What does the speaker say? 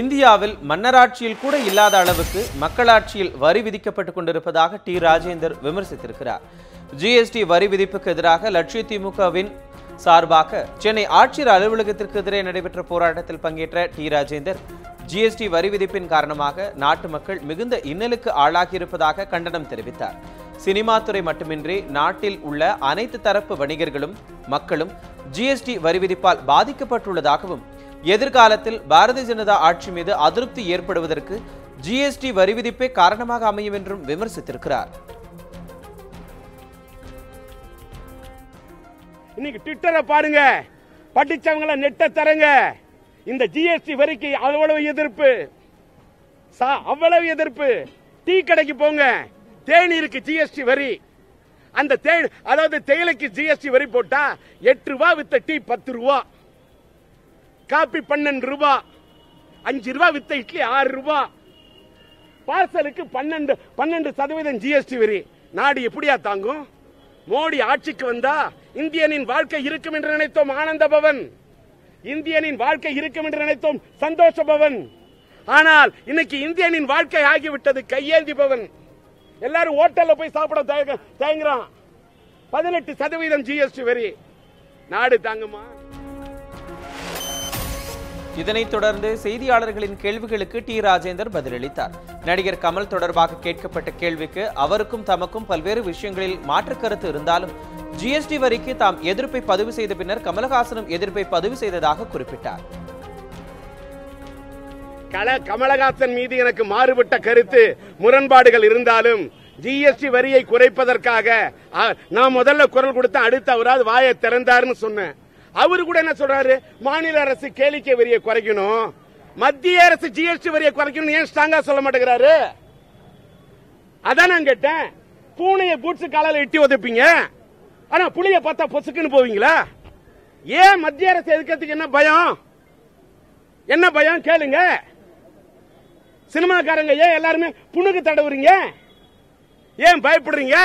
இந்தியாவில் மன்னராட்சியில் கூட இல்லாத அளவுக்கு மக்களாட்சியில் வரி விதிக்கப்பட்டுக் கொண்டிருப்பதாக டி. ராஜேந்தர் விமர்சித்திருக்கிறார். ஜிஎஸ்டி வரி விதிப்புக்கு எதிராக லட்சிய திமுகவின் சார்பாக சென்னை ஆட்சியர் அலுவலகத்திற்கு எதிரே நடைபெற்ற போராட்டத்தில் பங்கேற்ற டி. ராஜேந்தர் ஜிஎஸ்டி வரி விதிப்பின் காரணமாக நாட்டு மக்கள் மிகுந்த இன்னலுக்கு ஆளாகியிருப்பதாக கண்டனம் தெரிவித்தார். சினிமா துறை மட்டுமின்றி நாட்டில் உள்ள அனைத்து தரப்பு வணிகர்களும் மக்களும் ஜிஎஸ்டி வரி விதிப்பால் பாதிக்கப்பட்டுள்ளதாகவும் எதிர்காலத்தில் பாரதிய ஜனதா ஆட்சி மீது அதிருப்தி ஏற்படுவதற்கு ஜிஎஸ்டி வரி விதிப்பே காரணமாக அமையும் என்றும் விமர்சித்திருக்கிறார். இன்னைக்கு ட்விட்டரை பாருங்க. படிச்சவங்கள நெட்ட தரங்க. இந்த ஜிஎஸ்டி வரிக்கு அவ்வளவு எதிர்ப்பு. அவ்வளவு எதிர்ப்பு. டீ கடைக்கு போங்க. தேநீருக்கு ஜிஎஸ்டி வரி. அந்த தே அதாவது தேயிலைக்கு ஜிஎஸ்டி வரி போட்டா எட்டு ரூபா வித்த டீ பத்து ரூபா. காப்பி பன்னெண்டு ரூபா. அஞ்சு ரூபா வித்த இட்லி ஆறு ரூபா. பார்சலுக்கு பன்னெண்டு பன்னெண்டு சதவீதம் ஜிஎஸ்டி வரி. நாடு எப்படியா தாங்கும்? மோடி ஆட்சிக்கு வந்தா இந்தியனின் வாழ்க்கை இருக்கும் என்று நினைத்தோம் ஆனந்த பவன். இந்தியனின் வாழ்க்கை இருக்கும் என்று நினைத்தோம் சந்தோஷ பவன். ஆனால் இன்னைக்கு இந்தியனின் வாழ்க்கை ஆகிவிட்டது கையேந்தி பவன். எல்லாரும் ஹோட்டல்ல போய் சாப்பிட தயங்குறான். பதினெட்டு சதவீதம் ஜிஎஸ்டி வரி. நாடு தாங்குமா? இதனைத் தொடர்ந்து செய்தியாளர்களின் கேள்விகளுக்கு டி ராஜேந்தர் பதிலளித்தார். நடிகர் கமல் தொடர்பாக கேட்கப்பட்ட கேள்விக்கு அவருக்கும் தமக்கும் பல்வேறு விஷயங்களில் மாற்று கருத்து இருந்தாலும் ஜிஎஸ்டி வரிக்கு தாம் எதிர்ப்பை பதிவு செய்த பின்னர் கமலஹாசனும் எதிர்ப்பை பதிவு செய்ததாக குறிப்பிட்டார். கல கமலஹாசன் மீது எனக்கு மாறுபட்ட கருத்து முரண்பாடுகள் இருந்தாலும் ஜிஎஸ்டி வரியை குறைப்பதற்காக நான் முதல்ல குரல் கொடுத்த அடுத்த அவராது வாயை திறந்தாருன்னு சொன்னேன். அவரு கூட என்ன சொல்றாரு? மாநில அரசு கேளிக்கை வரியை குறைக்கணும். மத்திய அரசு ஜிஎஸ்டி வரியை குறைக்கணும் ஏன் ஸ்ட்ராங்கா சொல்ல மாட்டேங்கிறாரு? அதான் நான் கேட்டேன். பூனையை பூட்ஸ் காலால எட்டி உதைப்பீங்க. ஆனா புளிய பார்த்தா பொசுக்குன்னு போவீங்களா? ஏன் மத்திய அரசு எதுக்கிறதுக்கு என்ன பயம்? என்ன பயம்? கேளுங்க. சினிமாக்காரங்க ஏன் எல்லாருமே புண்ணுக்கு தடவுறீங்க? ஏன் பயப்படுறீங்க?